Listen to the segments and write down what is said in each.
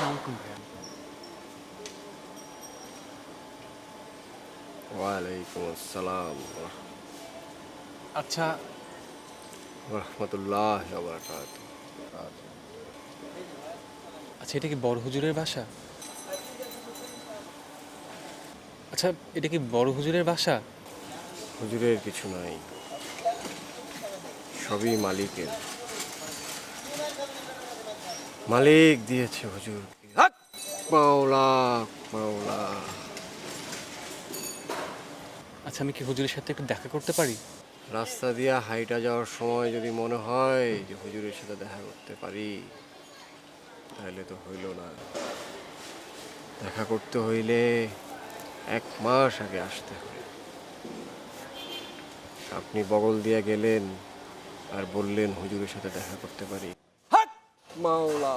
আলাইকুম ওয়ালাইকুম আসসালাম আচ্ছা রহমতুল্লাহ আচ্ছা এটা কি বড় হুজুরের বাসা আচ্ছা এটা কি বড় হুজুরের বাসা হুজুরের কিছু নাই সবই মালিকের মালিক দিয়েছে হুজুর। মাওলা মাওলা। আচ্ছা আমি কি হুজুরের সাথে একটু দেখা করতে পারি? রাস্তা দিয়া হাইটা যাওয়ার সময় যদি মনে হয় যে হুজুরের সাথে দেখা করতে পারি তাহলে তো হইল না। দেখা করতে হইলে এক মাস আগে আসতে হয় আপনি বগল দিয়ে গেলেন আর বললেন হুজুরের সাথে দেখা করতে পারি। মাওলা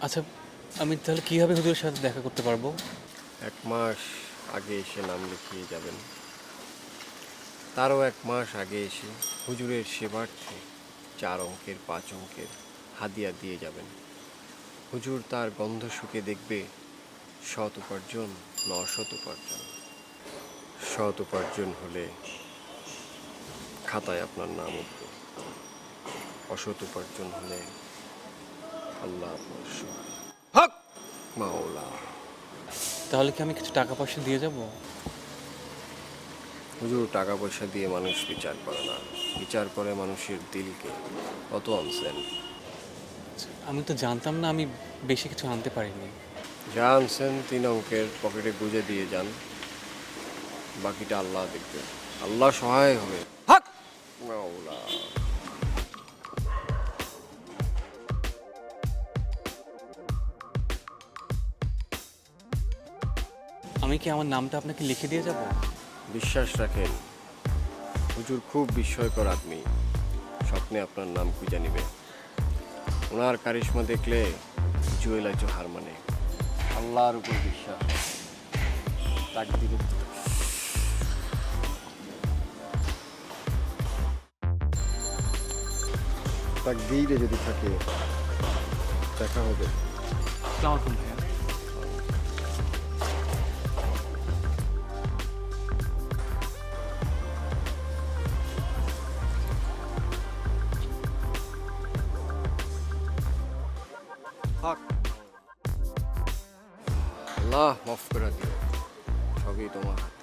আচ্ছা আমি তাহলে কীভাবে হুজুরের সাথে দেখা করতে পারব? এক মাস আগে এসে নাম লিখিয়ে যাবেন। তারও এক মাস আগে এসে হুজুরের সেবার্থে চার অঙ্কের পাঁচ অঙ্কের হাদিয়া দিয়ে যাবেন। হুজুর তার গন্ধ শুকে দেখবে সৎ উপার্জন ন অসৎ উপার্জন। সৎ উপার্জন হলে খাতায় আপনার নাম উঠবে। অসৎ উপার্জন হলে আল্লাহ আপনার হক! মাওলা। তাহলে কি আমি কিছু টাকা পয়সা দিয়ে যাব? হুজুর টাকা পয়সা দিয়ে মানুষ বিচার করে না। বিচার করে মানুষের দিলকে। কত আনছেন। আচ্ছা, আমি তো জানতাম না আমি বেশি কিছু আনতে পারিনি। যা আনছেন তিন অঙ্কের পকেটে গুঁজে দিয়ে যান। বাকিটা আল্লাহ দেখবে আল্লাহ সহায় হবে। মাওলা আমি কি আমার নামটা আপনাকে লিখে দিয়ে যাব? বিশ্বাস রাখেন হুজুর খুব বিস্ময়কর আদমি। স্বপ্নে আপনার নাম খুঁজে নিবে। ওনার কারিশমা দেখলে জুয়েল আজও হার মানে। আল্লাহর উপর বিশ্বাস। তাক দিকে তাক দিলে যদি থাকে দেখা হবে আসসালামু আলাইকুম ভাইয়া হক আল্লাহ মাফ করে দিও সবই তোমার হাতে